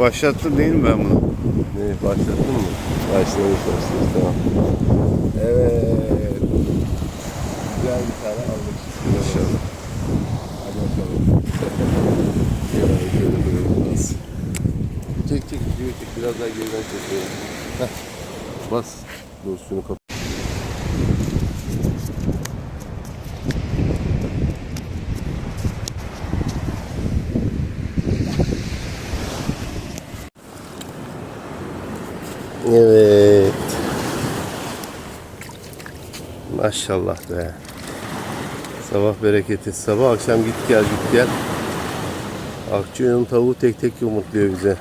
Başlattın değil mi ben bunu? Ne başlattın mı? Başlamış başlamış tamam. Evet. Güzel bir tane aldık. İnşallah. Hadi bakalım. Şöyle şöyle böyle biraz. Çek çek videoyu çek. Biraz daha geriden. Heh. Bas. Dur şunu kapat. Evet. Maşallah be. Sabah bereketi. Sabah akşam git gel git gel. Akçay'ın tavuğu tek tek yumurtluyor bize.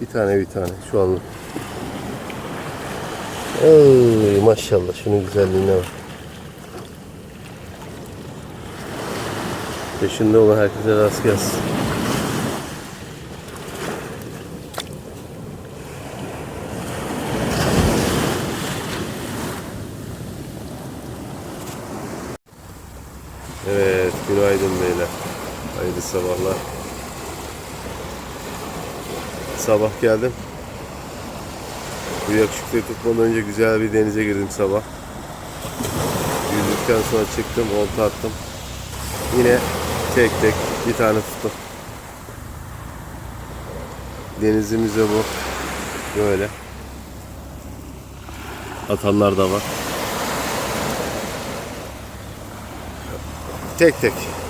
Bir tane bir tane şu anlık. Ay maşallah şunun güzelliğine bak. Peşinde olan herkese rast gelsin. Evet, günaydın beyler. Hayırlı sabahlar. Sabah geldim. Bu yakışıklıyı tutmadan önce güzel bir denize girdim sabah. Yüzdükten sonra çıktım, olta attım. Yine tek tek bir tane tuttum. Denizimiz de bu. Böyle. Atanlar da var. Tek tek.